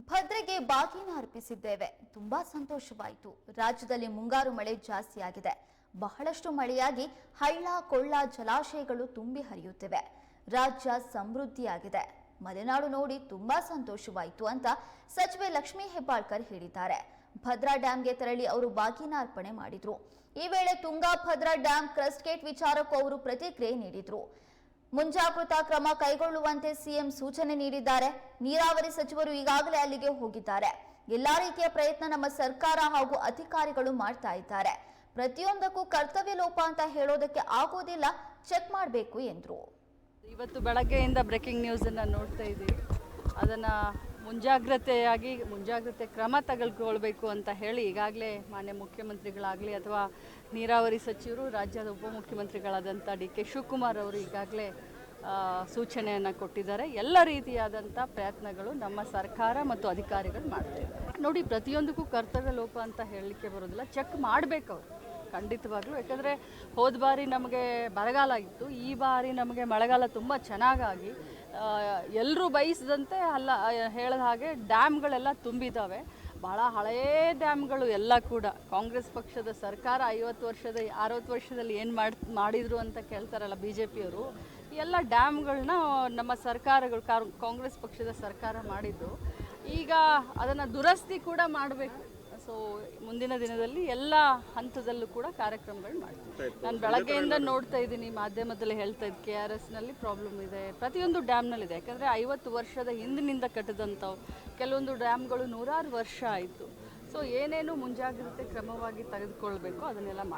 ಭದ್ರೆಗೆ ಬಾಗಿನ ಅರ್ಪಿಸಿದ್ದೇವೆ. ತುಂಬಾ ಸಂತೋಷವಾಯಿತು. ರಾಜ್ಯದಲ್ಲಿ ಮುಂಗಾರು ಮಳೆ ಜಾಸ್ತಿಯಾಗಿದೆ ಬಹಳಷ್ಟು ಮಳೆಯಾಗಿ ಹಳ್ಳ, ಕೊಳ್ಳ, ಜಲಾಶಯಗಳು ತುಂಬಿ ಹರಿಯುತ್ತಿವೆ. ರಾಜ್ಯ ಸಮೃದ್ಧಿಯಾಗಿದೆ. ಮಲೆನಾಡು ನೋಡಿ ತುಂಬಾ ಸಂತೋಷವಾಯಿತು ಅಂತ ಸಚಿವೆ ಲಕ್ಷ್ಮೀ ಹೆಬ್ಬಾಳ್ಕರ್ ಹೇಳಿದ್ದಾರೆ. ಭದ್ರಾ ಡ್ಯಾಂಗೆ ತೆರಳಿ ಅವರು ಬಾಗಿನ ಅರ್ಪಣೆ ಮಾಡಿದ್ರು. ಈ ವೇಳೆ Tunga Bhadra dam crest gate ವಿಚಾರಕ್ಕೂ ಅವರು ಪ್ರತಿಕ್ರಿಯೆ ನೀಡಿದ್ರು. ಮುಂಜಾಗೃತಾ ಕ್ರಮ ಕೈಗೊಳ್ಳುವಂತೆ ಸಿಎಂ ಸೂಚನೆ ನೀಡಿದ್ದಾರೆ. ನೀರಾವರಿ ಸಚಿವರು ಈಗಾಗಲೇ ಅಲ್ಲಿಗೆ ಹೋಗಿದ್ದಾರೆ. ಎಲ್ಲಾ ರೀತಿಯ ಪ್ರಯತ್ನ ನಮ್ಮ ಸರ್ಕಾರ ಹಾಗೂ ಅಧಿಕಾರಿಗಳು ಮಾಡ್ತಾ ಇದ್ದಾರೆ. ಪ್ರತಿಯೊಂದಕ್ಕೂ ಕರ್ತವ್ಯ ಲೋಪ ಅಂತ ಹೇಳೋದಕ್ಕೆ ಆಗೋದಿಲ್ಲ. ಚೆಕ್ ಮಾಡಬೇಕು ಎಂದರು. ಇವತ್ತು ಬೆಳಗ್ಗೆಯಿಂದ ಬ್ರೇಕಿಂಗ್ ನ್ಯೂಸನ್ನು ನೋಡ್ತಾ ಇದ್ದೀವಿ. ಅದನ್ನು ಮುಂಜಾಗ್ರತೆಯಾಗಿ ಮುಂಜಾಗ್ರತೆ ಕ್ರಮ ತೆಗೆದುಕೊಳ್ಬೇಕು ಅಂತ ಹೇಳಿ ಈಗಾಗಲೇ ಮಾನ್ಯ ಮುಖ್ಯಮಂತ್ರಿಗಳಾಗಲಿ ಅಥವಾ ನೀರಾವರಿ ಸಚಿವರು, ರಾಜ್ಯದ ಉಪಮುಖ್ಯಮಂತ್ರಿಗಳಾದಂಥ ಡಿ ಕೆ ಶಿವಕುಮಾರ್ ಅವರು ಈಗಾಗಲೇ ಸೂಚನೆಯನ್ನು ಕೊಟ್ಟಿದ್ದಾರೆ. ಎಲ್ಲ ರೀತಿಯಾದಂಥ ಪ್ರಯತ್ನಗಳು ನಮ್ಮ ಸರ್ಕಾರ ಮತ್ತು ಅಧಿಕಾರಿಗಳು ಮಾಡ್ತಾರೆ ನೋಡಿ, ಪ್ರತಿಯೊಂದಕ್ಕೂ ಕರ್ತವ್ಯ ಲೋಪ ಅಂತ ಹೇಳಲಿಕ್ಕೆ ಬರೋದಿಲ್ಲ. ಚೆಕ್ ಮಾಡಬೇಕು ಅವರು, ಖಂಡಿತವಾಗ್ಲೂ. ಯಾಕಂದರೆ ಹೋದ ಬಾರಿ ನಮಗೆ ಬರಗಾಲ ಆಗಿತ್ತು ಈ ಬಾರಿ ನಮಗೆ ಮಳೆಗಾಲ ತುಂಬ ಚೆನ್ನಾಗಾಗಿ ಎಲ್ಲರೂ ಬಯಸಿದಂತೆ ಅಲ್ಲ, ಹೇಳಿದ ಹಾಗೆ ಡ್ಯಾಮ್ಗಳೆಲ್ಲ ತುಂಬಿದ್ದಾವೆ. ಭಾಳ ಹಳೆಯ ಡ್ಯಾಮ್ಗಳು ಎಲ್ಲ ಕೂಡ. ಕಾಂಗ್ರೆಸ್ ಪಕ್ಷದ ಸರ್ಕಾರ ಐವತ್ತು ವರ್ಷದ, ಅರವತ್ತು ವರ್ಷದಲ್ಲಿ ಏನು ಮಾಡಿ, ಮಾಡಿದರು ಅಂತ ಕೇಳ್ತಾರಲ್ಲ ಬಿ ಜೆ ಪಿಯವರು ಎಲ್ಲ ಡ್ಯಾಮ್ಗಳನ್ನ ನಮ್ಮ ಸರ್ಕಾರಗಳು, ಕಾರ್- ಕಾಂಗ್ರೆಸ್ ಪಕ್ಷದ ಸರ್ಕಾರ ಮಾಡಿದ್ದು. ಈಗ ಅದನ್ನು ದುರಸ್ತಿ ಕೂಡ ಮಾಡಬೇಕು. ಸೊ ಮುಂದಿನ ದಿನದಲ್ಲಿ ಎಲ್ಲ ಹಂತದಲ್ಲೂ ಕೂಡ ಕಾರ್ಯಕ್ರಮಗಳು ಮಾಡ್ತೀವಿ. ನಾನು ಬೆಳಗ್ಗೆಯಿಂದ ನೋಡ್ತಾ ಇದ್ದೀನಿ ಮಾಧ್ಯಮದಲ್ಲಿ ಹೇಳ್ತಾ ಇದ್ದು ಕೆ ಆರ್ ಎಸ್ನಲ್ಲಿ ಪ್ರಾಬ್ಲಮ್ ಇದೆ. ಪ್ರತಿಯೊಂದು ಡ್ಯಾಮ್ನಲ್ಲಿದೆ. ಯಾಕಂದರೆ ಐವತ್ತು ವರ್ಷದ ಹಿಂದಿನಿಂದ ಕಟ್ಟಿದಂಥವು. ಕೆಲವೊಂದು ಡ್ಯಾಮ್ಗಳು ನೂರಾರು ವರ್ಷ ಆಯಿತು. ಸೊ ಏನೇನು ಮುಂಜಾಗ್ರತೆ ಕ್ರಮವಾಗಿ ತೆಗೆದುಕೊಳ್ಬೇಕು ಅದನ್ನೆಲ್ಲ ಮಾಡಿ